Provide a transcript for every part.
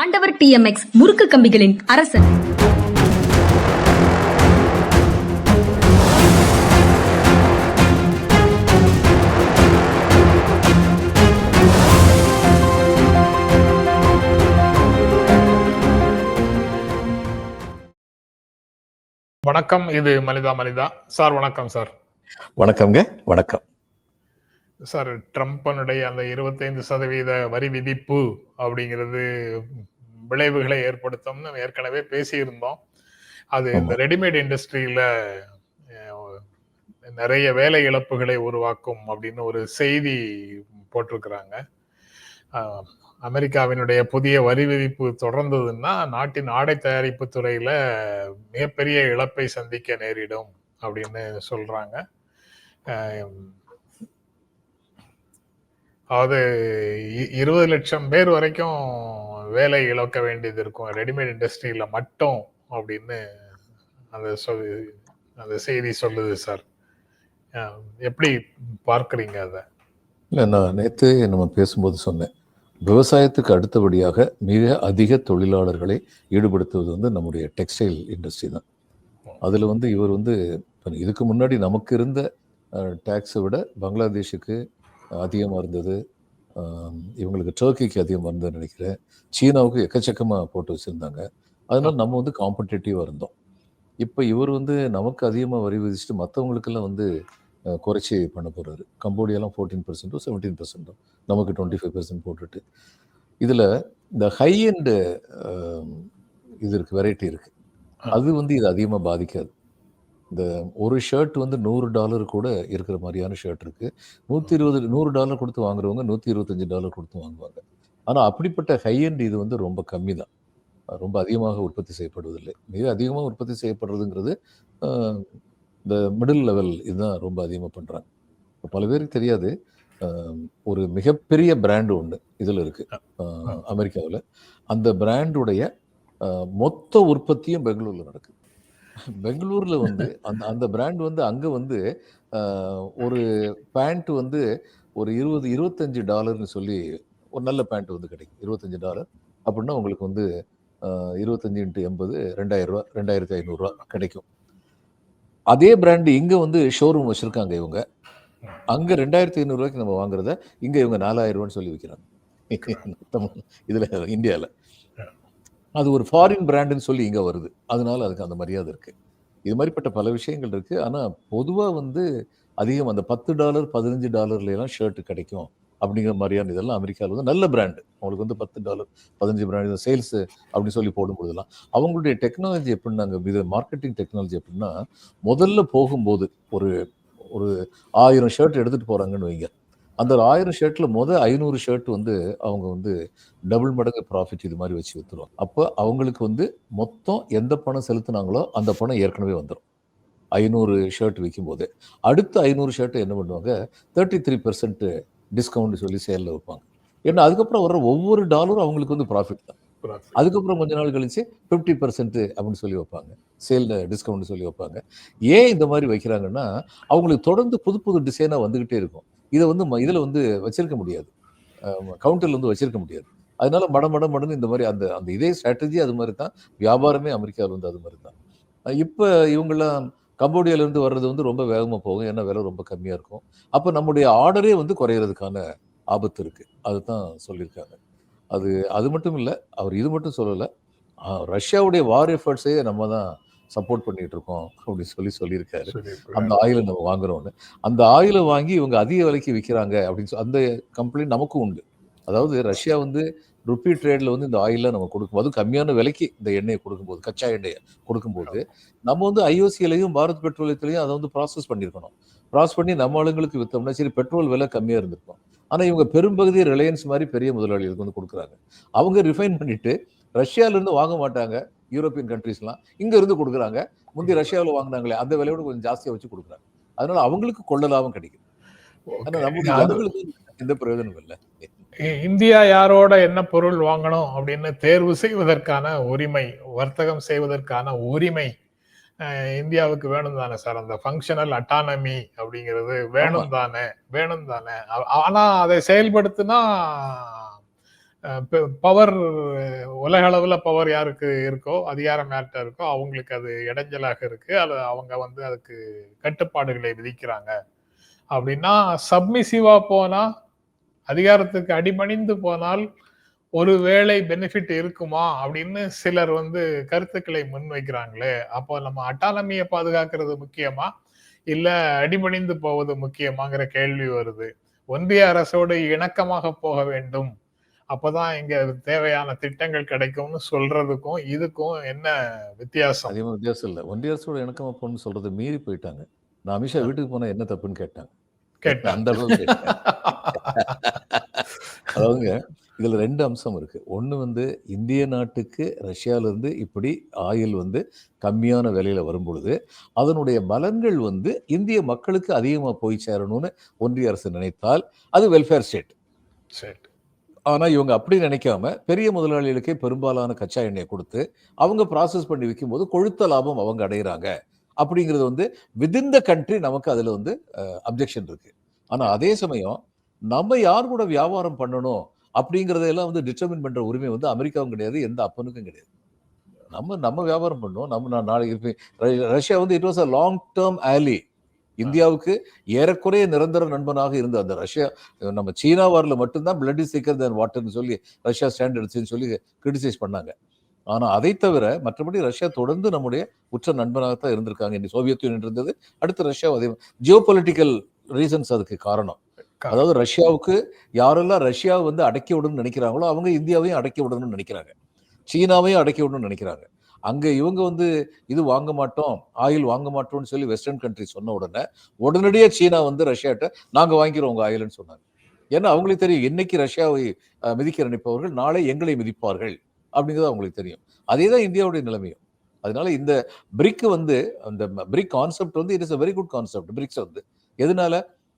ஆண்டவர் டிஎம்எக்ஸ் முறுக்கு கம்பிகளின் அரசன். வணக்கம் இது மனிதா மனிதா சார் வணக்கம் சார். வணக்கம்ங்க வணக்கம். சார் ட்ரம்ப்பனுடைய அந்த இருபத்தைந்து சதவீத வரி விதிப்பு அப்படிங்கிறது விளைவுகளை ஏற்படுத்தும்னு ஏற்கனவே பேசியிருந்தோம். அது இந்த. ரெடிமேட் இண்டஸ்ட்ரியில நிறைய வேலை இழப்புகளை உருவாக்கும் அப்படின்னு ஒரு செய்தி போட்டிருக்கிறாங்க. அமெரிக்காவினுடைய புதிய வரி விதிப்பு தொடர்ந்ததுன்னா நாட்டின் ஆடை தயாரிப்பு துறையில மிகப்பெரிய இழப்பை சந்திக்க நேரிடும் அப்படின்னு சொல்றாங்க. அதாவது இருபது லட்சம் பேர் வரைக்கும் வேலை இழக்க வேண்டியது இருக்கும். ரெடிமேட் இண்டஸ்ட்ரியில மட்டும் அப்படின்னு அந்த சொல் அந்த செய்தி சொல்லுது சார். எப்படி பார்க்குறீங்க அதை? இல்லை நான் நேற்று நம்ம பேசும்போது சொன்னேன். விவசாயத்துக்கு அடுத்தபடியாக மிக அதிக தொழிலாளர்களை ஈடுபடுத்துவது வந்து நம்முடைய டெக்ஸ்டைல் இண்டஸ்ட்ரி தான். அதில் வந்து இவர் வந்து இதுக்கு முன்னாடி நமக்கு இருந்த டேக்ஸை விட பங்களாதேஷுக்கு அதிகமாக இருந்தது. இவங்களுக்கு டர்க்கிக்கு அதிகமாக இருந்ததுன்னு நினைக்கிறேன். சீனாவுக்கு எக்கச்சக்கமாக போட்டு வச்சுருந்தாங்க. அதனால நம்ம வந்து காம்படிட்டிவாக இருந்தோம். இப்போ இவர் வந்து நமக்கு அதிகமாக வரி விதிச்சுட்டு மற்றவங்களுக்கெல்லாம் வந்து குறைச்சி பண்ண போகிறாரு கம்போடியாலாம் ஃபோர்டீன் பர்சன்ட்டோ செவன்டீன் பர்சன்ட்டோ நமக்கு டுவெண்ட்டி ஃபைவ் பர்சன்ட் போட்டுட்டு. இதில் இந்த ஹை எண்டு இது இருக்குது வெரைட்டி இருக்குது அது வந்து இது அதிகமாக பாதிக்காது. இந்த ஒரு ஷர்ட் வந்து நூறு டாலர் கூட இருக்கிற மாதிரியான ஷர்ட் இருக்குது நூற்றி இருபது நூறு டாலர் கொடுத்து வாங்குறவங்க நூற்றி இருபத்தஞ்சி டாலர் கொடுத்து வாங்குவாங்க. ஆனால் அப்படிப்பட்ட ஹை எண்ட் இது வந்து ரொம்ப கம்மி தான். ரொம்ப அதிகமாக உற்பத்தி செய்யப்படுவதில்லை. மிக அதிகமாக உற்பத்தி செய்யப்படுறதுங்கிறது இந்த மிடில் லெவல் இதுதான் ரொம்ப அதிகமாக பண்ணுறாங்க பல பேருக்கு தெரியாது. ஒரு மிகப்பெரிய பிராண்டு ஒன்று இதில் இருக்குது அமெரிக்காவில். அந்த பிராண்டுடைய மொத்த உற்பத்தியும் பெங்களூரில் நடக்குது. பெங்களூரில் வந்து அந்த அந்த பிராண்ட் வந்து அங்கே வந்து அஹ், ஒரு பேண்ட் வந்து ஒரு இருபது இருபத்தஞ்சு டாலர்னு சொல்லி ஒரு நல்ல பேண்ட் வந்து கிடைக்கும். இருபத்தஞ்சு டாலர் அப்படின்னா உங்களுக்கு வந்து அஹ், இருபத்தஞ்சு இன்ட்டு எண்பது ரெண்டாயிரம் ரூபா ரெண்டாயிரத்தி ஐநூறுரூவா கிடைக்கும். அதே பிராண்டு இங்கே வந்து ஷோரூம் வச்சுருக்காங்க இவங்க. அங்கே ரெண்டாயிரத்தி ஐநூறுரூவாய்க்கு நம்ம வாங்குறத இங்கே இவங்க நாலாயிரம் ரூபான்னு சொல்லி விற்கிறாங்க இதில் இந்தியாவில் அது ஒரு ஃபாரின் பிராண்டுன்னு சொல்லி இங்கே வருது. அதனால அதுக்கு அந்த மரியாதை இருக்குது இது மாதிரிப்பட்ட பல விஷயங்கள் இருக்குது ஆனால் பொதுவாக வந்து அதிகம் அந்த பத்து டாலர் பதினஞ்சு டாலர்லாம் ஷர்ட் கிடைக்கும் அப்படிங்கிற மாதிரியான இதெல்லாம் அமெரிக்காவில் வந்து நல்ல பிராண்டு அவங்களுக்கு வந்து பத்து டாலர் பதினஞ்சு பிராண்டு சேல்ஸ் அப்படின்னு சொல்லி போடும்போதெல்லாம் அவங்களுடைய டெக்னாலஜி எப்படின்னாங்க இது மார்க்கெட்டிங் டெக்னாலஜி எப்படின்னா முதல்ல போகும்போது ஒரு ஒரு ஆயிரம் ஷர்ட் எடுத்துகிட்டு போகிறாங்கன்னு வைங்க. அந்த ஒரு ஆயிரம் ஷர்ட்டில் மொதல் ஐநூறு ஷர்ட் வந்து அவங்க வந்து டபுள் மடங்கு ப்ராஃபிட் இது மாதிரி வச்சு விற்றுருவாங்க அப்போ அவங்களுக்கு வந்து மொத்தம் எந்த பணம் செலுத்துனாங்களோ அந்த பணம் ஏற்கனவே வந்துடும் ஐநூறு ஷர்ட் விற்கும்போது அடுத்த ஐநூறு ஷர்ட்டை என்ன பண்ணுவாங்க? தேர்ட்டி த்ரீ பர்சன்ட் டிஸ்கவுண்ட் சொல்லி சேலில் வைப்பாங்க. ஏன்னா அதுக்கப்புறம் வர்ற ஒவ்வொரு டாலரும் அவங்களுக்கு வந்து ப்ராஃபிட் தான். அதுக்கப்புறம் கொஞ்ச நாள் கழிச்சு ஃபிஃப்டி பர்சன்ட் அப்படின்னு சொல்லி வைப்பாங்க. சேல் டிஸ்கவுண்ட் சொல்லி வைப்பாங்க. ஏன் இந்த மாதிரி வைக்கிறாங்கன்னா அவங்களுக்கு தொடர்ந்து புது புது டிசைனாக வந்துக்கிட்டே இருக்கும். இதை வந்து ம- வந்து வச்சிருக்க முடியாது. கவுண்டரில் வந்து வச்சிருக்க முடியாது. அதனால மட மட மடன்னு இந்த மாதிரி அந்த அந்த இதே ஸ்ட்ராட்டஜி அது மாதிரி தான். வியாபாரமே அமெரிக்காவில் வந்து அது மாதிரி தான். இப்போ இவங்கெல்லாம் கம்போடியாவிலேருந்து வர்றது வந்து ரொம்ப வேகமாக போகும். ஏன்னா விலை ரொம்ப கம்மியாக இருக்கும். அப்போ நம்முடைய ஆர்டரே வந்து குறையிறதுக்கான ஆபத்து இருக்குது அதுதான் சொல்லியிருக்காங்க. அது அது மட்டும் இல்லை அவர் இது மட்டும் சொல்லலை. ரஷ்யாவுடைய வார் எஃபர்ட்ஸே நம்ம தான் சப்போர்ட் பண்ணிட்டு இருக்கோம் அப்படின்னு சொல்லி சொல்லியிருக்காரு. அந்த ஆயிலை நம்ம வாங்குறோம்னு அந்த ஆயிலை வாங்கி இவங்க அதிக விலைக்கு விற்கிறாங்க அப்படின்னு சொல்லி அந்த கம்ப்ளைண்ட் நமக்கும் உண்டு. அதாவது ரஷ்யா வந்து ருப்பி ட்ரேட்ல வந்து இந்த ஆயில நம்ம கொடுக்கும் அதுவும் கம்மியான விலைக்கு இந்த எண்ணெயை கொடுக்கும்போது கச்சா எண்ணெயை கொடுக்கும்போது நம்ம வந்து ஐஓசியிலையும் பாரத் பெட்ரோலியத்திலையும் அதை வந்து ப்ராசஸ் பண்ணியிருக்கணும். ப்ராசஸ் பண்ணி நம்ம ஆளுங்களுக்கு விற்றோம்னா சரி பெட்ரோல் விலை கம்மியாக இருந்திருக்கும். ஆனால் இவங்க பெரும்பகுதி ரிலையன்ஸ் மாதிரி பெரிய முதலாளிகளுக்கு வந்து கொடுக்குறாங்க. அவங்க ரிஃபைன் பண்ணிட்டு ரஷ்யால இருந்து வாங்க மாட்டாங்க. யூரோப்பியன் கண்ட்ரீஸ்லாம் இங்க இருந்து கொடுக்குறாங்க. முந்தி ரஷ்யாவில் வாங்கினாங்களே அந்த விலையோட கொஞ்சம் ஜாஸ்தியா வச்சு கொடுக்குறாங்க. அதனால அவங்களுக்கு கொள்ள லாபம் கிடைக்குது நம்முடைய எந்த பிரயோஜனம் இல்லை. இந்தியா யாரோட என்ன பொருள் வாங்கணும் அப்படின்னு தேர்வு செய்வதற்கான உரிமை வர்த்தகம் செய்வதற்கான உரிமை இந்தியாவுக்கு வேணும் தானே சார்? அந்த ஃபங்க்ஷனல் அட்டானமி அப்படிங்கிறது வேணும் தானே வேணும் தானே ஆனா அதை செயல்படுத்தினா பவர் உலக அளவில் பவர் யாருக்கு இருக்கோ அதிகாரம் யார்கிட்ட இருக்கோ அவங்களுக்கு அது இடைஞ்சலாக இருக்கு. அது அவங்க வந்து அதுக்கு கட்டுப்பாடுகளை விதிக்கிறாங்க. அப்படின்னா சப்மிசிவா போனா அதிகாரத்துக்கு அடிபணிந்து போனால் ஒருவேளை பெனிஃபிட் இருக்குமா? அப்படின்னு சிலர் வந்து கருத்துக்களை முன்வைக்கிறாங்களே. அப்போ நம்ம அட்டானமியை பாதுகாக்கிறது முக்கியமா? இல்லை அடிபணிந்து போவது முக்கியமாங்கிற கேள்வி வருது. ஒன்றிய அரசோடு இணக்கமாக போக வேண்டும். அப்பதான் இங்க தேவையான திட்டங்கள் கிடைக்கும்னு சொல்றதுக்கும் இதுக்கும் என்ன வித்தியாசம்? அதிகமாக வித்தியாசம் இல்லை. ஒன்றிய அரசோட இணக்கமா போகணும்னு சொல்றதை மீறி போயிட்டாங்க. நான் அமித்ஷா வீட்டுக்கு போனா என்ன தப்புன்னு கேட்டாங்க. கேட்டேன் அந்த அளவுக்கு. அதாவதுங்க இதுல ரெண்டு அம்சம் இருக்கு. ஒண்ணு வந்து இந்திய நாட்டுக்கு ரஷ்யால இருந்து இப்படி ஆயில் வந்து கம்மியான விலையில வரும் பொழுது அதனுடைய பலன்கள் வந்து இந்திய மக்களுக்கு அதிகமா போய் சேரணும்னு ஒன்றிய அரசு நினைத்தால் அது வெல்ஃபேர் ஸ்டேட் சரி ஆனால் இவங்க அப்படி நினைக்காம பெரிய முதலாளிகளுக்கே பெரும்பாலான கச்சா எண்ணெயை கொடுத்து அவங்க ப்ராசஸ் பண்ணி விற்கும்போது கொழுத்த லாபம் அவங்க அடைகிறாங்க அப்படிங்கிறது வந்து விதின் த கண்ட்ரி நமக்கு அதில் வந்து அப்ஜெக்ஷன் இருக்கு. ஆனால் அதே சமயம் நம்ம யார் கூட வியாபாரம் பண்ணணும் அப்படிங்கிறதெல்லாம் வந்து டிட்டர்மின் பண்ற உரிமை வந்து அமெரிக்காவும் கிடையாது எந்த அப்பனுக்கும் கிடையாது. நம்ம நம்ம வியாபாரம் பண்ணோம். நம்ம நான் நாளைக்கு ரஷ்யா வந்து it was a long term ally இந்தியாவுக்கு ஏறக்குறைய நிரந்தர நண்பனாக இருந்த அந்த ரஷ்யா நம்ம சீனா வாரில் மட்டும்தான் பிளட் இஸ் திக்கர் தன் வாட்டர்னு சொல்லி ரஷ்யா ஸ்டாண்ட் எடுத்துன்னு சொல்லி கிரிட்டிசைஸ் பண்ணாங்க. ஆனா அதை தவிர மற்றபடி ரஷ்யா தொடர்ந்து நம்முடைய உற்ற நண்பனாகத்தான் இருந்திருக்காங்க. இன்னைக்கு சோவியத் யூனியன் இருந்தது அடுத்து ரஷ்யா அதே ஜியோ பொலிட்டிக்கல் ரீசன்ஸ் அதுக்கு காரணம். அதாவது ரஷ்யாவுக்கு யாரெல்லாம் ரஷ்யாவை வந்து அடக்கி விடணும்னு நினைக்கிறாங்களோ அவங்க இந்தியாவையும் அடக்கி விடணும்னு நினைக்கிறாங்க. சீனாவையும் அடக்கி விடணும்னு நினைக்கிறாங்க. அங்கே இவங்க வந்து இது வாங்க மாட்டோம் ஆயில் வாங்க மாட்டோம்னு சொல்லி வெஸ்டர்ன் கண்ட்ரி சொன்ன உடனே உடனடியாக சீனா வந்து ரஷ்யாட்ட நாங்கள் வாங்கிக்கிறோம் உங்கள் ஆயில்னு சொன்னாங்க. ஏன்னா அவங்களுக்கு தெரியும் என்னைக்கு ரஷ்யாவை மிதிக்க நினைப்பவர்கள் நாளை எங்களை மிதிப்பார்கள் அப்படிங்கிறது அவங்களுக்கு தெரியும். அதே தான் இந்தியாவுடைய நிலைமையும். அதனால இந்த பிரிக் வந்து அந்த பிரிக் கான்செப்ட் வந்து it is a very good concept BRICS வந்து. எதனால?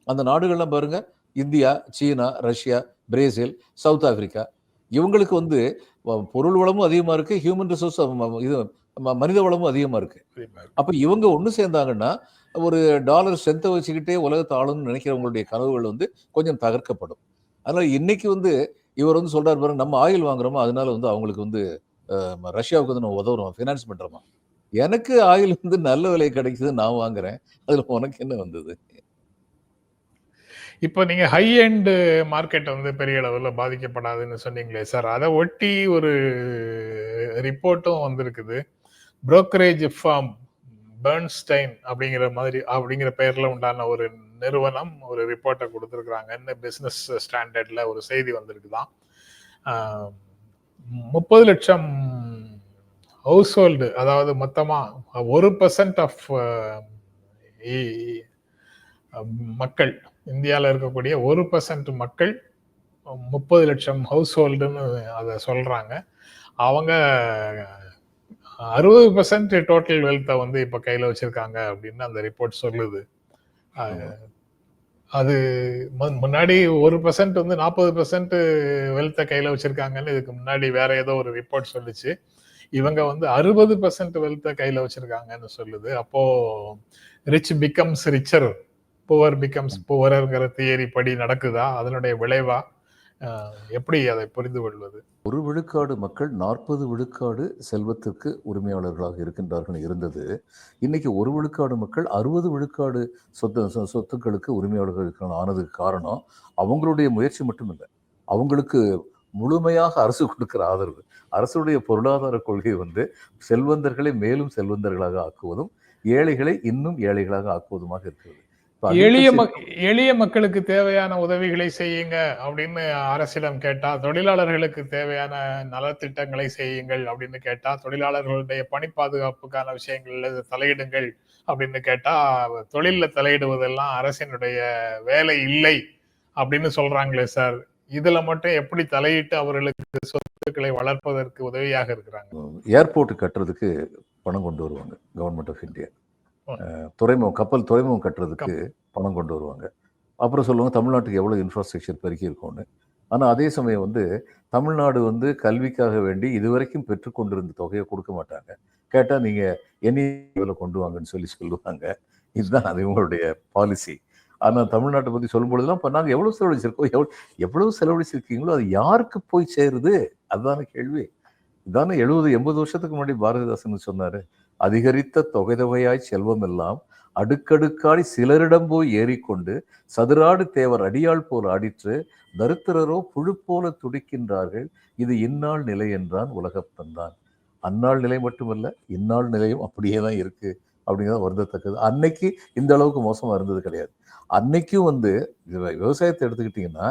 அந்த நாடுகள்லாம் பாருங்க இந்தியா சீனா ரஷ்யா பிரேசில் சவுத் ஆப்பிரிக்கா இவங்களுக்கு வந்து பொருள் வளமும் அதிகமா இருக்கு ஹியூமன் ரிசோர்ஸ் இது மனித வளமும் அதிகமா இருக்கு. அப்ப இவங்க ஒண்ணு சேர்ந்தாங்கன்னா ஒரு டாலர் ஸ்ட்ரென்த்தை வச்சுக்கிட்டே உலகத்தை ஆளணும்னு நினைக்கிறவங்களுடைய கனவுகள் வந்து கொஞ்சம் தகர்க்கப்படும். அதனால இன்னைக்கு வந்து இவர் வந்து சொல்றாரு பாருங்க நம்ம ஆயில் வாங்குறோமா? அதனால வந்து அவங்களுக்கு வந்து ரஷ்யாவுக்கு வந்து நம்ம உதவுறோம் ஃபினான்ஸ் பண்றோமா? எனக்கு ஆயில் வந்து நல்ல விலை கிடைக்குது நான் வாங்குறேன். அதுல உனக்கு என்ன வந்தது? இப்போ நீங்க ஹை எண்ட் மார்க்கெட் வந்து பெரிய அளவில் பாதிக்கப்படாதுன்னு சொன்னீங்களே சார் அதை ஒட்டி ஒரு ரிப்போர்ட்டும் வந்திருக்குது. புரோக்கரேஜ் ஃபார்ம் பெர்ன்ஸ்டைன் அப்படிங்கிற மாதிரி அப்படிங்கிற பெயர்ல உண்டான ஒரு நிறுவனம் ஒரு ரிப்போர்ட்டை கொடுத்துருக்குறாங்கன்னு பிஸ்னஸ் ஸ்டாண்டர்டில் ஒரு செய்தி வந்திருக்குதான். முப்பது லட்சம் ஹவுஸ் ஹோல்டு அதாவது மொத்தமாக ஒரு பர்சன்ட் ஆஃப் மக்கள் இந்தியாவில் இருக்கக்கூடிய ஒரு பர்சன்ட் மக்கள் முப்பது லட்சம் ஹவுஸ் ஹோல்டுன்னு அதை சொல்றாங்க. அவங்க அறுபது பர்சன்ட் டோட்டல் வெல்த்தை வந்து இப்போ கையில் வச்சிருக்காங்க அப்படின்னு அந்த ரிப்போர்ட் சொல்லுது. அது முன்னாடி ஒரு பர்சன்ட் வந்து நாற்பது பர்சன்ட் வெல்த்தை கையில் வச்சிருக்காங்கன்னு இதுக்கு முன்னாடி வேற ஏதோ ஒரு ரிப்போர்ட் சொல்லுச்சு. இவங்க வந்து அறுபது பர்சன்ட் வெல்த்தை கையில் வச்சிருக்காங்கன்னு சொல்லுது. அப்போ rich becomes richer poor becomes புவரங்கிற theory படி நடக்குதா? அதனுடைய விளைவா? எப்படி அதை புரிந்து கொள்வது? ஒரு விழுக்காடு மக்கள் நாற்பது விழுக்காடு செல்வத்திற்கு உரிமையாளர்களாக இருக்கின்றார்கள் இருந்தது. இன்னைக்கு ஒரு விழுக்காடு மக்கள் அறுபது விழுக்காடு சொத்து சொத்துக்களுக்கு உரிமையாளர்கள் இருக்கிற ஆனதுக்கு காரணம் அவங்களுடைய முயற்சி மட்டும் இல்லை அவங்களுக்கு முழுமையாக அரசு கொடுக்கிற ஆதரவு அரசுடைய பொருளாதார கொள்கை வந்து செல்வந்தர்களை மேலும் செல்வந்தர்களாக ஆக்குவதும் ஏழைகளை இன்னும் ஏழைகளாக ஆக்குவதுமாக இருக்கிறது. எளிய எளிய மக்களுக்கு தேவையான உதவிகளை செய்யுங்க அப்படின்னு அரசிடம் கேட்டா தொழிலாளர்களுக்கு தேவையான நலத்திட்டங்களை செய்யுங்கள் அப்படின்னு கேட்டா தொழிலாளர்களுடைய பணி பாதுகாப்புக்கான விஷயங்கள்ல தலையிடுங்கள் அப்படின்னு கேட்டா தொழில்ல தலையிடுவதெல்லாம் அரசினுடைய வேலை இல்லை அப்படின்னு சொல்றாங்களே சார். இதுல மட்டும் எப்படி தலையிட்டு அவர்களுக்கு சொத்துக்களை வளர்ப்பதற்கு உதவியாக இருக்கிறாங்க? ஏர்போர்ட் கட்டுறதுக்கு பணம் கொண்டு வருவாங்க கவர்மெண்ட் ஆஃப் இந்தியா. துறைமுகம் கப்பல் துறைமுகம் கட்டுறதுக்கு பணம் கொண்டு வருவாங்க. அப்புறம் சொல்லுவாங்க தமிழ்நாட்டுக்கு எவ்வளோ இன்ஃப்ராஸ்ட்ரக்சர் பெருக்கி இருக்கும்னு? ஆனால் அதே சமயம் வந்து தமிழ்நாடு வந்து கல்விக்காக வேண்டி இதுவரைக்கும் பெற்றுக்கொண்டிருந்த தொகையை கொடுக்க மாட்டாங்க. கேட்டால் நீங்கள் என்னையில கொண்டு வாங்கன்னு சொல்லி சொல்லுவாங்க. இதுதான் அது இவங்களுடைய பாலிசி ஆனா தமிழ்நாட்டை பத்தி சொல்லும் பொழுதுலாம் இப்ப நாங்க எவ்வளவு செலவழிச்சிருக்கோம்? எவ்வளவு எவ்வளவு செலவழிச்சிருக்கீங்களோ அது யாருக்கு போய் சேருது? அதுதானே கேள்வி. இதானே எழுபது எண்பது வருஷத்துக்கு முன்னாடி பாரதிதாசன் சொன்னாரு அதிகரித்த தொகை தொகையாய் செல்வம் எல்லாம் அடுக்கடுக்காடி சிலரிடம் போய் ஏறிக்கொண்டு சதுராடு தேவர் அடியாள் போல் ஆடிற்று தரித்திரரோ புழு போல துடிக்கின்றார்கள். இது இந்நாள் நிலை என்றான் உலகப் தந்தான் அந்நாள் நிலை மட்டுமல்ல இந்நாள் நிலையும் அப்படியே தான் இருக்கு அப்படிங்கிறத வருந்தத்தக்கது. அன்னைக்கு இந்த அளவுக்கு மோசமாக இருந்தது கிடையாது. அன்னைக்கும் வந்து விவசாயத்தை எடுத்துக்கிட்டிங்கன்னா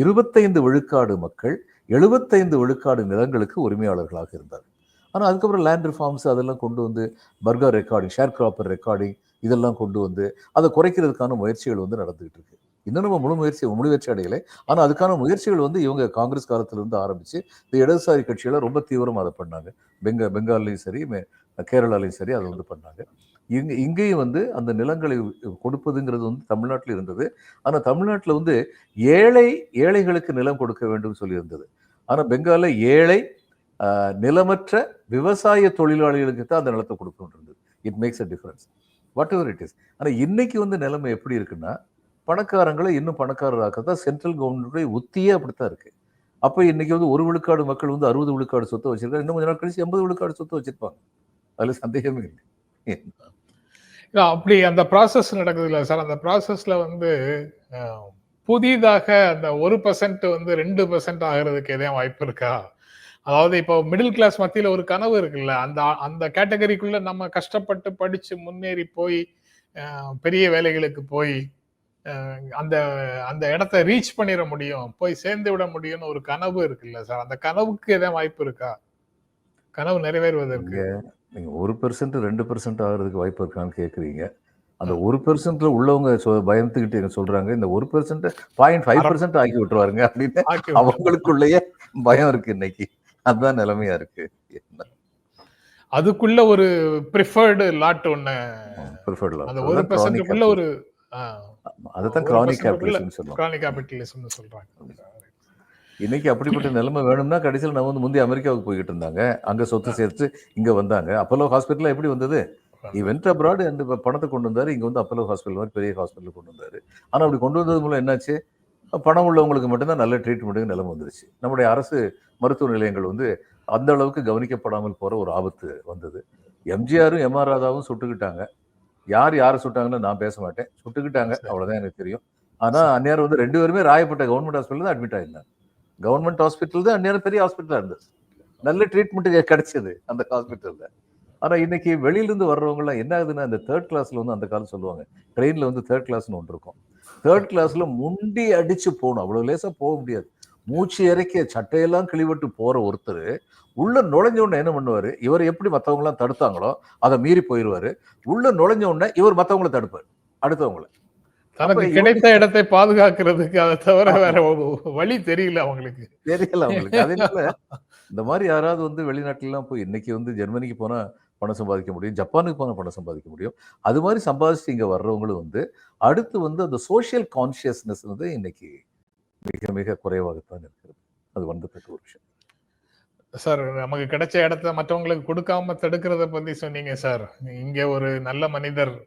இருபத்தைந்து விழுக்காடு மக்கள் எழுபத்தைந்து விழுக்காடு நிலங்களுக்கு உரிமையாளர்களாக இருந்தார்கள். ஆனால் அதுக்கப்புறம் லேண்ட் ரிஃபார்ம்ஸ் அதெல்லாம் கொண்டு வந்து பர்கர் ரெக்கார்டிங் ஷேர் கிராப்பர் ரெக்கார்டிங் இதெல்லாம் கொண்டு வந்து அதை குறைக்கிறதுக்கான முயற்சிகள் வந்து நடந்துகிட்டு இருக்கு. இன்னும் நம்ம முழு முயற்சி முழு முயற்சி அடையலை. ஆனால் அதுக்கான முயற்சிகள் வந்து இவங்க காங்கிரஸ் காலத்திலிருந்து இருந்து இந்த இடதுசாரி கட்சியெல்லாம் ரொம்ப தீவிரமாக அதை பண்ணாங்க. பெங்க பெங்கால்லையும் சரி மே- கேரளாலையும் சரி அதை வந்து பண்ணாங்க. இங்க இங்கேயும் வந்து அந்த நிலங்களை கொடுப்பதுங்கிறது வந்து தமிழ்நாட்டில் இருந்தது. ஆனால் தமிழ்நாட்டில் வந்து ஏழை ஏழைகளுக்கு நிலம் கொடுக்க வேண்டும் சொல்லி இருந்தது ஆனால் பெங்காலில் ஏழை நிலமற்ற விவசாய தொழிலாளிகளுக்கு தான் அந்த நிலத்தை கொடுக்கணுன்றது. It makes a difference whatever it is ஆனால் இன்னைக்கு வந்து நிலைமை எப்படி இருக்குன்னா பணக்காரங்களை இன்னும் பணக்காரராக்க தான் சென்ட்ரல் கவர்மெண்ட்டுடைய உத்தியே அப்படித்தான் இருக்கு. அப்போ இன்னைக்கு வந்து ஒரு விழுக்காடு மக்கள் வந்து அறுபது விழுக்காடு சொத்தை வச்சிருக்காங்க. இன்னும் கொஞ்ச நாள் கழிச்சு எண்பது விழுக்காடு சொத்தை வச்சிருப்பாங்க. அதில் சந்தேகமே இல்லை. அப்படி அந்த ப்ராசஸ் நடக்குது இல்லை சார். அந்த ப்ராசஸ்ல வந்து புதிதாக அந்த ஒரு பர்சன்ட் வந்து ரெண்டு பர்சன்ட் ஆகிறதுக்கு எதையும் வாய்ப்பு இருக்கா? அதாவது இப்போ மிடில் கிளாஸ் மத்தியில ஒரு கனவு இருக்குல்ல அந்த அந்த கேட்டகரிக்குள்ள நம்ம கஷ்டப்பட்டு படிச்சு முன்னேறி போய் பெரிய வேலைகளுக்கு போய் அந்த அந்த இடத்த ரீச் பண்ணிட முடியும் போய் சேர்ந்து விட முடியும்னு ஒரு கனவு இருக்குல்ல சார் அந்த கனவுக்கு எதாவது வாய்ப்பு இருக்கா? கனவு நிறைவேறுவதற்கு. நீங்க ஒரு பெர்சன்ட் ரெண்டு பெர்சன்ட் ஆகிறதுக்கு வாய்ப்பு இருக்கான்னு கேட்குறீங்க அந்த ஒரு பெர்சன்ட்ல உள்ளவங்க என்ன சொல்றாங்க இந்த ஒரு பெர்சன்ட் பாயிண்ட் ஃபைவ் பெர்சன்ட் ஆக்கி விட்டுருவாருங்க அப்படின்னு. அவங்களுக்குள்ளேயே பயம் இருக்கு இன்னைக்கு. அதுதான் நிலைமையா இருக்கு. என்ன? அதுக்குள்ள ஒரு ப்ரிஃபர்டு லாட் ஒண்ணு. law. அந்த ஒரு பெர்சன்ட்டுக்குள்ள ஒரு. அதுதான் கிரானிக் கேபிட்டலிசம் சொல்லுவாங்க. கிரானிக் கேபிட்டலிசம்னு சொல்றாங்க. இன்னைக்கு அப்படிப்பட்ட நிலைமை வேணும்னா கடைசியில் நம்ம வந்து முந்தைய அமெரிக்காவுக்கு போய்கிட்டு இருந்தாங்க. அங்க சொத்து சேர்த்து இங்க வந்தாங்க. அப்போலோ ஹாஸ்பிட்டல் எப்படி வந்தது? இவென்ட் அப்ராட் அண்ட் பணத்தை கொண்டு வந்தாரு. இங்க வந்து அப்போலோ ஹாஸ்பிட்டல் மாதிரி பெரிய ஹாஸ்பிட்டல் கொண்டு வந்தாரு. ஆனா அப்படி கொண்டு வந்தது மூலம் என்னாச்சு? பணம் உள்ளவங்களுக்கு மட்டும்தான் நல்ல ட்ரீட்மெண்ட்டுக்கு நிலைமை வந்துருச்சு. நம்முடைய அரசு மருத்துவ நிலையங்கள் வந்து அந்த அளவுக்கு கவனிக்கப்படாமல் போற ஒரு ஆபத்து வந்தது. எம்ஜிஆரும் எம்ஆர் ராதாவும் சுட்டுக்கிட்டாங்க. யார் யாரை சுட்டாங்கன்னு நான் பேச மாட்டேன். சுட்டுக்கிட்டாங்க. சரி. அவ்வளவுதான் எனக்கு தெரியும். ஆனா அந்நேரம் வந்து ரெண்டு பேருமே ராயப்பட்ட கவர்மெண்ட் ஹாஸ்பிட்டல் தான் அட்மிட் ஆயிருந்தாங்க. கவர்மெண்ட் ஹாஸ்பிட்டல் தான் அந்நேரம் பெரிய ஹாஸ்பிட்டலா இருந்தது. நல்ல ட்ரீட்மெண்ட் கிடைச்சது அந்த ஹாஸ்பிட்டல்ல ஆனா இன்னைக்கு வெளியில இருந்து வர்றவங்க எல்லாம் என்ன ஆகுதுன்னா இந்த தேர்ட் கிளாஸ்ல வந்து அந்த காலம் சொல்லுவாங்க. ட்ரெயின்ல வந்து தேர்ட் கிளாஸ்னு ஒன்று இருக்கும். தேர்ட் கிளாஸ்ல முண்டி அடிச்சு போகணும். அவ்வளவு லேசா போக முடியாது. மூச்சு இறக்கிய சட்டையெல்லாம் கிழிவிட்டு போற ஒருத்தர் உள்ள நுழைஞ்ச உடனே என்ன பண்ணுவாரு? இவர் எப்படி மத்தவங்க எல்லாம் தடுத்தாங்களோ அதை மீறி போயிருவாரு. உள்ள நுழைஞ்ச உடனே இவர் மத்தவங்களை தடுப்பார் அடுத்தவங்கள. தனக்கு கிடைத்த இடத்தை பாதுகாக்கிறதுக்கு அதை தவிர வேற வழி தெரியல அவங்களுக்கு. தெரியல அவங்களுக்கு. அதனால இந்த மாதிரி யாராவது வந்து வெளிநாட்டுல எல்லாம் போய் இன்னைக்கு வந்து ஜெர்மனிக்கு போனா பணம் சம்பாதிக்க முடியும் ஜப்பானுக்கு போனா பணம் சம்பாதிக்க முடியும். அது மாதிரி சம்பாதிச்சு இங்க வர்றவங்களும் வந்து அடுத்து வந்து அந்த சோஷியல் கான்சியஸ்னஸ் வந்து இன்னைக்கு மிக மிக குறைவாகத்தான் இருக்கிறது. அது வந்தத்தக்க ஒரு விஷயம். சார் நமக்கு கிடைச்ச இடத்த மற்றவங்களுக்கு கொடுக்காம தடுக்கிறத பத்தி சொன்னீங்க சார். இங்க ஒரு நல்ல மனிதர்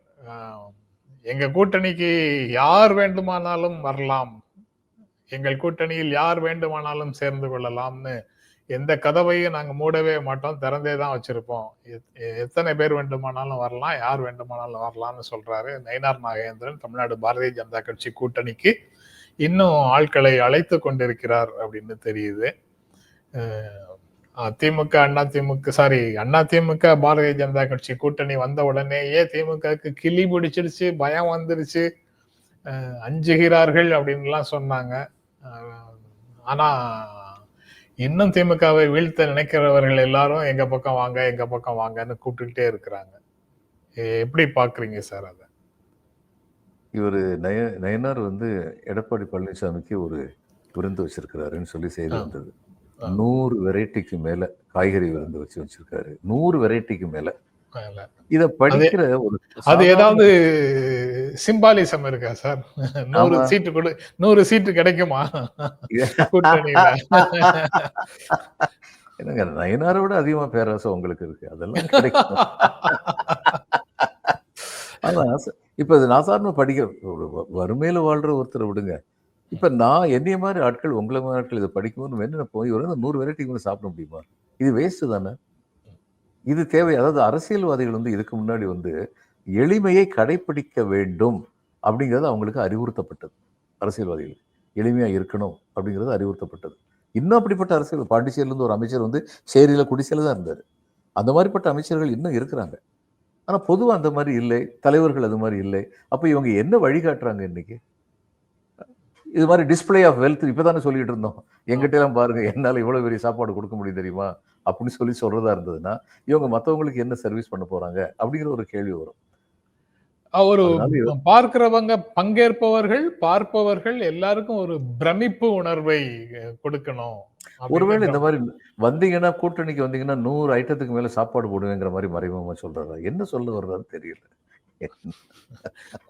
எங்க கூட்டணிக்கு யார் வேண்டுமானாலும் வரலாம். எங்கள் கூட்டணியில் யார் வேண்டுமானாலும் சேர்ந்து கொள்ளலாம்னு எந்த கதவையும் நாங்கள் மூடவே மாட்டோம். திறந்தே தான் வச்சிருப்போம். எத்- எத்தனை பேர் வேண்டுமானாலும் வரலாம் யார் வேண்டுமானாலும் வரலாம்னு சொல்றாரு நயினார் நாகேந்திரன் தமிழ்நாடு பாரதிய ஜனதா கட்சி கூட்டணிக்கு. இன்னும் ஆட்களை அழைத்து கொண்டிருக்கிறார் அப்படின்னு தெரியுது. திமுக அண்ணா திமுக சாரி அண்ணா திமுக பாரதிய ஜனதா கட்சி கூட்டணி வந்த உடனேயே திமுகவுக்கு கிளி பிடிச்சிருச்சு பயம் வந்துருச்சு. அஞ்சுகிறார்கள் அப்படின்லாம் சொன்னாங்க. ஆனா இன்னும் திமுகவை வீழ்த்த நினைக்கிறவர்கள் எல்லாரும் எங்க பக்கம் வாங்க எங்க பக்கம் வாங்கன்னு கூப்பிட்டுக்கிட்டே இருக்கிறாங்க. எப்படி பாக்குறீங்க சார் அதை? இவர் நய நயனார் வந்து எடப்பாடி பழனிசாமிக்கு ஒரு விருந்து வச்சிருக்கிறாருன்னு சொல்லி செய்தி. வந்தது. நூறு வெரைட்டிக்கு மேல காய்கறி விருந்து வச்சு வச்சிருக்காரு. நூறு வெரைட்டிக்கு மேல. இத படிக்கிற ஒரு அது ஏதாவது சிம்பாலிசம் இருக்கா சார்? நூறு. சீட்டு கொடு நூறு சீட்டு கிடைக்குமா? என்னங்க நயனாரை விட அதிகமா பேராசை உங்களுக்கு இருக்கு. அதெல்லாம் கிடைக்கும். ஆனா இப்போ இது நான் சாதாரண படிக்க ஒரு வ- வறுமையில வாழ்ற ஒருத்தரை விடுங்க. இப்போ நான் என்னைய மாதிரி ஆட்கள் உங்களை மாதிரி ஆட்கள் இதை படிக்கும்போது என்ன போய் ஒரு நூறு வெரைட்டி கூட சாப்பிட முடியுமா? இது வேஸ்ட் தானே? இது தேவை. அதாவது அரசியல்வாதிகள் வந்து இதுக்கு முன்னாடி வந்து எளிமையை கடைப்பிடிக்க வேண்டும் அப்படிங்கிறது அவங்களுக்கு அறிவுறுத்தப்பட்டது. அரசியல்வாதிகள் எளிமையா இருக்கணும் அப்படிங்கிறது அறிவுறுத்தப்பட்டது. இன்னும் அப்படிப்பட்ட அரசியல் பாண்டிச்சேரியிலேருந்து ஒரு அமைச்சர் வந்து சேரியில குடிசையில் தான் இருந்தார். அந்த மாதிரிப்பட்ட அமைச்சர்கள் இன்னும் இருக்கிறாங்க. ஆனால் பொதுவாக அந்த மாதிரி இல்லை. தலைவர்கள் அது மாதிரி இல்லை. அப்போ இவங்க என்ன வழிகாட்டுறாங்க இன்னைக்கு? இது மாதிரி டிஸ்ப்ளே ஆஃப் வெல்த் இப்போ தானே சொல்லிட்டு இருந்தோம். எங்கிட்ட எல்லாம் பாருங்க என்னால் இவ்வளோ பெரிய சாப்பாடு கொடுக்க முடியும் தெரியுமா? அப்படின்னு சொல்லி சொல்றதா இருந்ததுன்னா இவங்க மற்றவங்களுக்கு என்ன சர்வீஸ் பண்ண போறாங்க? அப்படிங்கிற ஒரு கேள்வி வரும். ஒரு பார்க்கிறவங்க பங்கேற்பவர்கள் பார்ப்பவர்கள் எல்லாருக்கும் ஒரு பிரமிப்பு உணர்வை கொடுக்கணும் ஒருவேளை இந்த மாதிரி வந்தீங்கன்னா கூட்டணிக்கு வந்தீங்கன்னா நூறு ஐட்டத்துக்கு மேல சாப்பாடு போடுவேங்கிற மாதிரி மறைமுகமா சொல்றாரா? என்ன சொல்ல வர்றாரு தெரியல.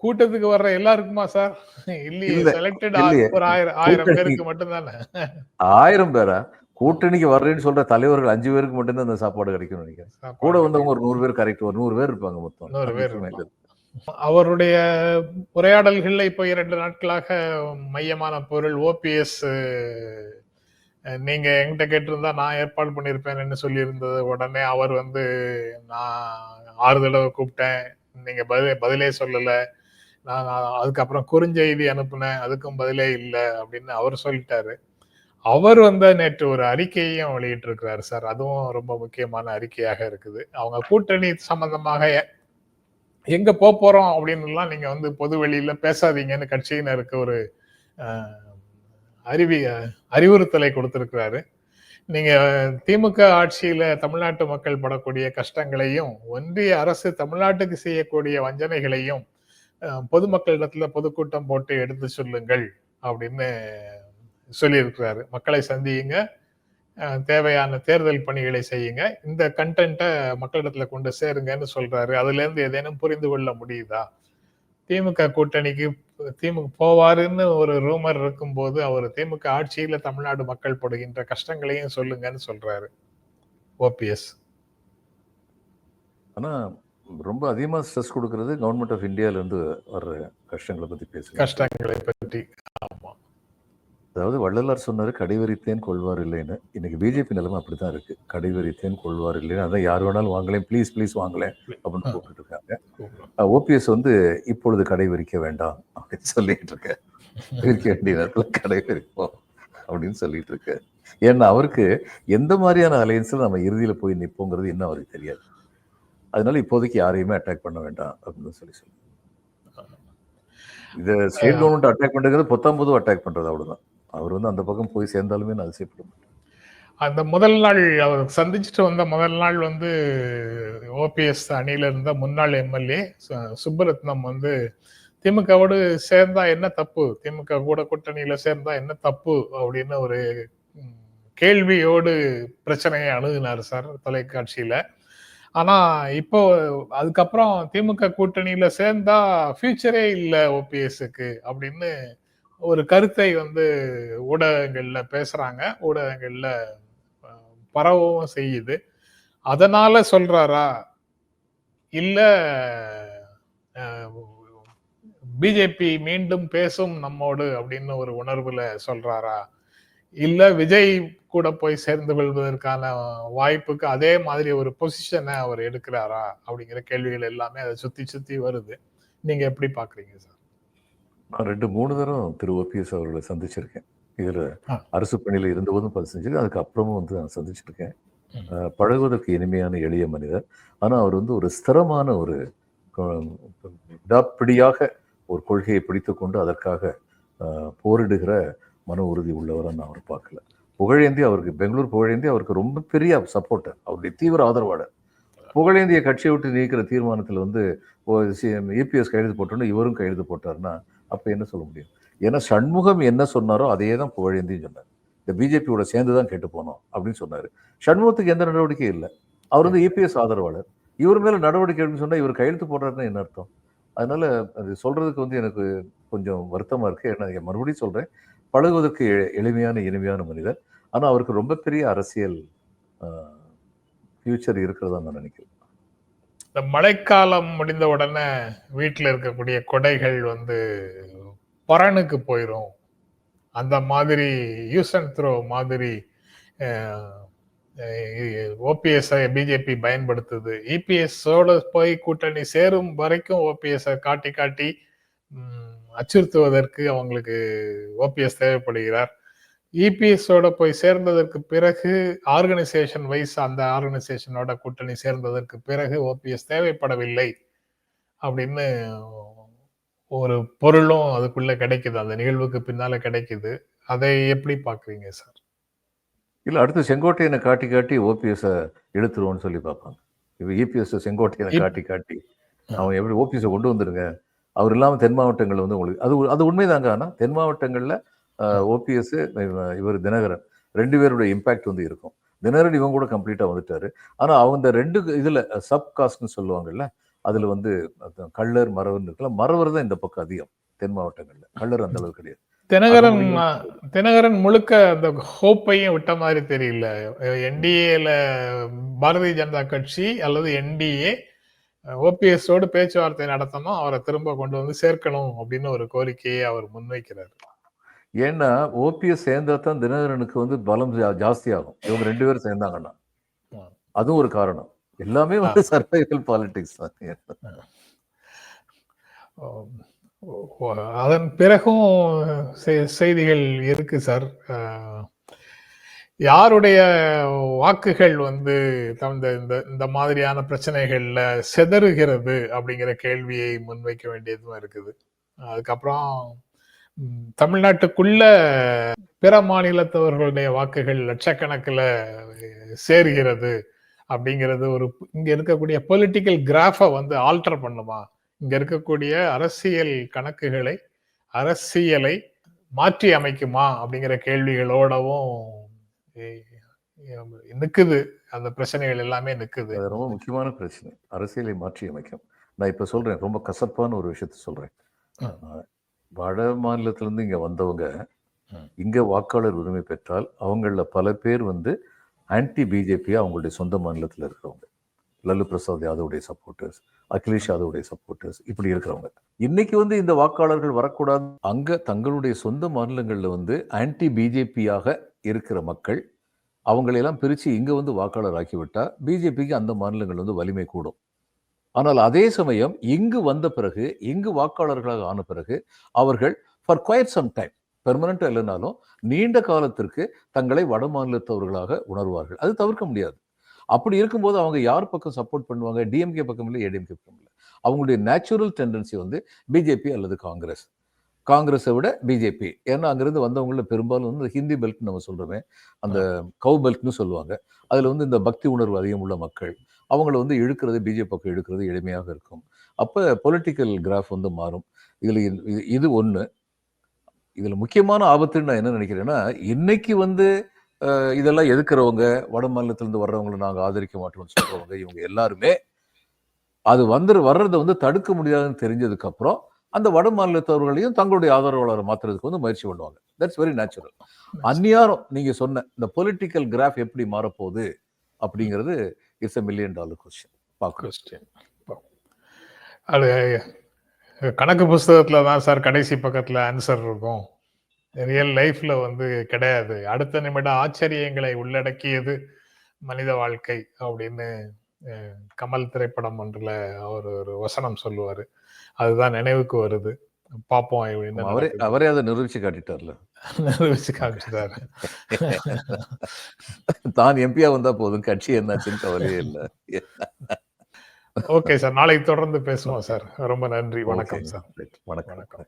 கூட்டத்துக்கு வர்ற எல்லாருக்குமா சார்? இல்லையே செலக்டட். ஒரு ஆயிரம் ஆயிரம் பேருக்கு மட்டும்தானே? ஆயிரம் பேரா? கூட்டணிக்கு வர்றேன்னு சொல்ற தலைவர்கள் அஞ்சு பேருக்கு மட்டும்தான் அந்த சாப்பாடு கிடைக்கும்னு நினைக்கிறேன். கூட வந்தவங்க ஒரு நூறு பேர் கரெக்ட் ஒரு நூறு பேர் இருப்பாங்க மொத்தம். அவருடைய உரையாடல்கள்ல இப்போ இரண்டு நாட்களாக மையமான பொருள் ஓபிஎஸ் நீங்க என்கிட்ட கேட்டிருந்தா நான் ஏற்பாடு பண்ணியிருப்பேன்னு சொல்லியிருந்தது உடனே அவர் வந்து நான் ஆறு தடவை கூப்பிட்டேன். நீங்க பதிலே பதிலே சொல்லலை. நான் அதுக்கப்புறம் குறுஞ்செய்தி அனுப்புனேன். அதுக்கும் பதிலே இல்லை. அப்படின்னு அவர் சொல்லிட்டாரு. அவர் வந்து நேற்று ஒரு அறிக்கையையும் வெளியிட்டிருக்கிறாரு சார். அதுவும் ரொம்ப முக்கியமான அறிக்கையாக இருக்குது. அவங்க கூட்டணி சம்பந்தமாக எங்க போக போறோம் அப்படின்னுலாம் நீங்க வந்து பொது வெளியில பேசாதீங்கன்னு கட்சியினருக்கு ஒரு அறிவி அறிவுறுத்தலை கொடுத்திருக்கிறாரு. நீங்க திமுக ஆட்சியில தமிழ்நாட்டு மக்கள் படக்கூடிய கஷ்டங்களையும் ஒன்றிய அரசு தமிழ்நாட்டுக்கு செய்யக்கூடிய வஞ்சனைகளையும் அஹ், பொதுமக்களிடத்துல பொதுக்கூட்டம் போட்டு எடுத்து சொல்லுங்கள் அப்படின்னு சொல்லியிருக்கிறாரு. மக்களை சந்தியுங்க. தேவையான தேர்தல் பணிகளை செய்யுங்க. இந்த கண்டென்ட்டை மக்களிடத்துல கொண்டு சேருங்கன்னு சொல்றாரு. அதுல இருந்து ஏதேனும் புரிந்து கொள்ள முடியுதா? திமுக கூட்டணிக்கு திமுக போவாருன்னு ஒரு ரூமர் இருக்கும்போது அவர் திமுக ஆட்சியில தமிழ்நாடு மக்கள் படுகின்ற கஷ்டங்களையும் சொல்லுங்கன்னு சொல்றாரு. ஓபிஎஸ் ஆனா ரொம்ப அதிகமா ஸ்ட்ரெஸ் கொடுக்கறது கவர்மெண்ட் ஆஃப் இந்தியால இருந்து வர்ற கஷ்டங்களை பத்தி பேசுங்க. கஷ்டங்களை பற்றி. அதாவது வள்ளலார் சொன்னாரு கடைவரித்தேன் கொள்வார் இல்லைன்னு இன்னைக்கு பிஜேபி நிலைமை அப்படித்தான் இருக்கு. கடைவரித்தேன் கொள்வார் இல்லைன்னு அதான் யார் வேணாலும் வாங்கலேன் ப்ளீஸ் ப்ளீஸ் வாங்கலேன். அப்படின்னு கூப்பிட்டு இருக்காங்க. ஓபிஎஸ் வந்து இப்பொழுது கடைவரிக்க வேண்டாம். அப்படின்னு சொல்லிட்டு இருக்க. விரிக்க வேண்டிய நேரத்துல கடைவரிப்போம். அப்படின்னு சொல்லிட்டு இருக்கு. ஏன்னா அவருக்கு எந்த மாதிரியான அலையன்ஸ்ல நம்ம இறுதியில போய் நிற்போங்கிறது இன்னும் அவருக்கு தெரியாது. அதனால இப்போதைக்கு யாரையுமே அட்டாக் பண்ண வேண்டாம் அப்படின்னு சொல்லி சொல்லி இதை ஸ்டேட் கவர்மெண்ட் அட்டாக் பண்றது பொத்தாம் பொதுவும் அட்டாக் பண்றது அவ்வளவுதான். அவர் வந்து அந்த பக்கம் போய் சேர்ந்தாலுமே நான் அதிசயப்பட மாட்டேன். அந்த முதல் நாள் அவர் சந்திச்சுட்டு வந்த முதல் நாள் வந்து ஓபிஎஸ் அணியில இருந்த முன்னாள் எம்எல்ஏ சுப்பரத்னம் வந்து திமுகவோடு சேர்ந்தா என்ன தப்பு? திமுக கூட கூட்டணியில சேர்ந்தா என்ன தப்பு? அப்படின்னு ஒரு கேள்வியோடு பிரச்சனையை அணுகினார் சார் தொலைக்காட்சியில. ஆனா இப்போ அதுக்கப்புறம் திமுக கூட்டணியில சேர்ந்தா ஃபியூச்சரே இல்லை ஓபிஎஸ்க்கு அப்படின்னு ஒரு கருத்தை வந்து ஊடகங்கள்ல பேசுறாங்க. ஊடகங்கள்ல பரவவும் செய்யுது. அதனால சொல்றாரா? இல்ல பிஜேபி மீண்டும் பேசும் நம்மோடு அப்படின்னு ஒரு உணர்வுல சொல்றாரா? இல்ல விஜய் கூட போய் சேர்ந்து கொள்வதற்கான வாய்ப்புக்கு அதே மாதிரி ஒரு பொசிஷனை அவர் எடுக்கிறாரா? அப்படிங்கிற கேள்விகள் எல்லாமே அதை சுத்தி சுத்தி வருது. நீங்க எப்படி பாக்குறீங்க சார்? நான் ரெண்டு மூணு தரம் திரு ஓபிஎஸ் அவர்களை சந்திச்சிருக்கேன். இதுல. அரசு பணியில இருந்தபோதும் பார்த்து செஞ்சிருக்கேன். அதுக்கு அப்புறமும் வந்து நான் சந்திச்சிருக்கேன். பழகுவதற்கு இனிமையான எளிய மனிதர். ஆனா அவர் வந்து ஒரு ஸ்திரமான ஒரு விடாப்பிடியாக ஒரு கொள்கையை பிடித்துக்கொண்டு அதற்காக அஹ், போரிடுகிற மன உறுதி உள்ளவரை நான் அவர் பார்க்கல. புகழேந்தி அவருக்கு பெங்களூர் புகழேந்தி அவருக்கு ரொம்ப பெரிய சப்போர்ட்டர் அவருடைய தீவிர ஆதரவாளர். புகழேந்திய கட்சியை விட்டு நீக்கிற தீர்மானத்தில் வந்து இபிஎஸ் கையெழுத்து போட்டோன்னு இவரும் கையெழுத்து போட்டாருன்னா அப்போ என்ன சொல்ல முடியும்? ஏன்னா சண்முகம் என்ன சொன்னாரோ அதையே தான் புகழேந்தியும் சொன்னார். இந்த பிஜேபியோட சேர்ந்து தான் கேட்டு போனோம் அப்படின்னு சொன்னார். சண்முகத்துக்கு எந்த நடவடிக்கையும் இல்லை. அவர் வந்து இபிஎஸ் ஆதரவாளர். இவர் மேலே நடவடிக்கை அப்படின்னு சொன்னால் இவர் கையெழுத்து போடுறாருன்னு என்ன அர்த்தம்? அதனால் அது சொல்கிறதுக்கு வந்து எனக்கு கொஞ்சம் வருத்தமாக இருக்குது ஏன்னா மறுபடியும் சொல்கிறேன் பழகுவதற்கு எளிமையான இனிமையான மனிதர். ஆனால் அவருக்கு ரொம்ப பெரிய அரசியல் ஃப்யூச்சர் இருக்கிறதா நான் நினைக்கிறேன். இந்த மழைக்காலம் முடிந்த உடனே வீட்டில் இருக்கக்கூடிய கொடைகள் வந்து பரனுக்கு போயிடும் அந்த மாதிரி யூஸ் அண்ட் த்ரோ மாதிரி ஓபிஎஸ்ஐ பிஜேபி பயன்படுத்துது. இபிஎஸோட போய் கூட்டணி சேரும் வரைக்கும் ஓபிஎஸ்ஐ காட்டி காட்டி அச்சுறுத்துவதற்கு அவங்களுக்கு ஓபிஎஸ் தேவைப்படுகிறார். இபிஎஸோட போய் சேர்ந்ததற்கு பிறகு ஆர்கனைசேஷன் வைஸ் அந்த ஆர்கனைசேஷனோட கூட்டணி சேர்ந்ததற்கு பிறகு ஓபிஎஸ் தேவைப்படவில்லை அப்படின்னு ஒரு பொருளும் அதுக்குள்ள கிடைக்குது. அந்த நிகழ்வுக்கு பின்னால கிடைக்குது. அதை எப்படி பாக்குறீங்க சார்? இல்ல அடுத்து செங்கோட்டையனை காட்டி காட்டி ஓபிஎஸ் இழுத்துருவோம்னு சொல்லி பார்ப்பாங்க. இப்போ இபிஎஸ் செங்கோட்டையனை இப்- காட்டி காட்டி அவன் எப்படி ஓபிஎஸ் கொண்டு வந்துருங்க? அவர் இல்லாம தென் மாவட்டங்கள் வந்து உங்களுக்கு அது அது உண்மைதாங்க. ஆனா தென் மாவட்டங்கள்ல ஓபிஎஸ் இவர் தினகரன். ரெண்டு பேருடைய இம்பாக்ட் வந்து இருக்கும். தினகரன் இவங்க கூட கம்ப்ளீட்டா வந்துட்டாரு. ஆனா அவங்க இந்த ரெண்டு இதுல சப் காஸ்ட்னு சொல்லுவாங்கல்ல அதுல வந்து கள்ளர் மறவர் இருக்குல்ல மறவர் தான் இந்த பக்கம் அதிகம் தென் மாவட்டங்கள்ல. கள்ளர் அந்த அளவுக்கு கிடையாது. தினகரன் தினகரன் முழுக்க அந்த ஹோப்பையும் விட்ட மாதிரி தெரியல. என்டிஏல பாரதிய ஜனதா கட்சி அல்லது என்டிஏ ஓபிஎஸ் ஓடு பேச்சுவார்த்தை நடத்தணும் அவரை திரும்ப கொண்டு வந்து சேர்க்கணும் அப்படின்னு ஒரு கோரிக்கையை அவர் முன்வைக்கிறார். ஏன்னா ஓபிஎஸ் சேர்ந்தா தான் தினகரனுக்கு வந்து பலம் ஜா- ஜாஸ்தி ஆகும் இவங்க ரெண்டு பேரும் சேர்ந்தாங்கன்னா. அதுவும் ஒரு காரணம். எல்லாமே வந்து சர்வைவல் பாலிடிக்ஸ் தான். அதன் பிறகும் செய்திகள் இருக்கு சார். யாருடைய வாக்குகள் வந்து இந்த இந்த இந்த மாதிரியான பிரச்சனைகள்ல செதறுகிறது அப்படிங்கிற கேள்வியை முன்வைக்க வேண்டியதும் இருக்குது. அதுக்கப்புறம் தமிழ்நாட்டுக்குள்ள பிற மாநிலத்தவர்களுடைய வாக்குகள் லட்சக்கணக்கில் சேருகிறது அப்படிங்கிறது ஒரு இங்க இருக்கக்கூடிய பொலிட்டிக்கல் கிராஃபை வந்து ஆல்டர் பண்ணுமா? இங்க இருக்கக்கூடிய அரசியல் கணக்குகளை அரசியலை மாற்றி அமைக்குமா? அப்படிங்கிற கேள்விகளோடவும் நிக்குது. அந்த பிரச்சனைகள் எல்லாமே நிக்குது. அது ரொம்ப முக்கியமான பிரச்சனை. அரசியலை மாற்றி அமைக்கும். நான் இப்ப சொல்றேன். ரொம்ப கசப்பான ஒரு விஷயத்த சொல்றேன். வட மாநிலத்துல இருந்து இங்க வந்தவங்க. இங்க வாக்காளர் உரிமை பெற்றால் அவங்கள பல பேர் வந்து ஆன்டி பிஜேபியா அவங்களுடைய சொந்த மாநிலத்துல இருக்கிறவங்க. லல்லு பிரசாத் யாதவுடைய சப்போர்ட்டர்ஸ் அகிலேஷ் யாதவுடைய சப்போர்ட்டர்ஸ் இப்படி இருக்கிறவங்க. இன்னைக்கு வந்து இந்த வாக்காளர்கள் வரக்கூடாது. அங்க தங்களுடைய சொந்த மாநிலங்கள்ல வந்து ஆன்டி பிஜேபியாக இருக்கிற மக்கள் அவங்களையெல்லாம் பிரித்து இங்கே வந்து வாக்காளர் ஆக்கிவிட்டா பிஜேபிக்கு அந்த மாநிலங்கள் வந்து வலிமை கூடும். ஆனால் அதே சமயம் இங்கு வந்த பிறகு இங்கு வாக்காளர்களாக ஆன பிறகு அவர்கள் ஃபார் குவைட் சம் டைம் பெர்மனண்டா இல்லைனாலும் நீண்ட காலத்திற்கு தங்களை வட மாநிலத்தவர்களாக உணர்வார்கள். அது தவிர்க்க முடியாது. அப்படி இருக்கும்போது அவங்க யார் பக்கம் சப்போர்ட் பண்ணுவாங்க? டிஎம்கே பக்கம் இல்லை ஏடிஎம்கே பக்கம் இல்லை. அவங்களுடைய நேச்சுரல் டெண்டன்சி வந்து பிஜேபி அல்லது காங்கிரஸ். காங்கிரஸை விட பிஜேபி ஏன்னா அங்கிருந்து வந்தவங்கள பெரும்பாலும் வந்து ஹிந்தி பெல்ட் நம்ம சொல்றோமே அந்த கவு பெல்ட்னு சொல்லுவாங்க. அதுல வந்து இந்த பக்தி உணர்வு அதிகம் உள்ள மக்கள் அவங்கள வந்து இழுக்கிறது பிஜேபி பக்கம் இழுக்கிறது எளிமையாக இருக்கும். அப்ப பொலிட்டிக்கல் கிராஃப் வந்து மாறும். இதுல இது- ஒண்ணு. இதுல முக்கியமான ஆபத்துன்னு நான் என்ன நினைக்கிறேன்னா இன்னைக்கு வந்து இதெல்லாம் எதுக்குறவங்க வட மாநிலத்துல இருந்து வர்றவங்களை நாங்க ஆதரிக்க மாட்டோம்னு சொல்றவங்க இவங்க எல்லாருமே அது வந்து வர்றதை வந்து தடுக்க முடியாதுன்னு தெரிஞ்சதுக்கு அப்புறம் அந்த வட மாநிலத்தவர்களையும் தங்களுடைய ஆதரவாளரை மாத்துறதுக்கு வந்து முயற்சி பண்ணுவாங்க. தட்ஸ் வெரி நேச்சுரல் அந்நியாரம் நீங்க சொன்ன இந்த பொலிட்டிக்கல் கிராஃப் எப்படி மாறப்போகுது? அப்படிங்கிறது it's a million dollar question பார்க்கணும் அது கணக்கு புஸ்தகத்தில் தான் சார் கடைசி பக்கத்தில் ஆன்சர் இருக்கும். ரியல் லைஃப்பில் வந்து கிடையாது. அடுத்த நிமிடம் ஆச்சரியங்களை உள்ளடக்கியது மனித வாழ்க்கை அப்படின்னு கமல் திரைப்படம் ஒன்றில் அவர் ஒரு வசனம் சொல்லுவார். அதுதான் நினைவுக்கு வருது. பார்ப்போம் அவரே. அவரே அதை நிரூபிச்சு காட்டிட்டார்ல. நிரூபிச்சு காமிச்சிட்டாரு தான் எம்பியா வந்தா போதும் கட்சி என்னாச்சுன்னு கவலையே இல்லை. ஓகே சார் நாளைக்கு தொடர்ந்து பேசுவோம் சார் ரொம்ப நன்றி. வணக்கம் சார் வணக்கம். வணக்கம்.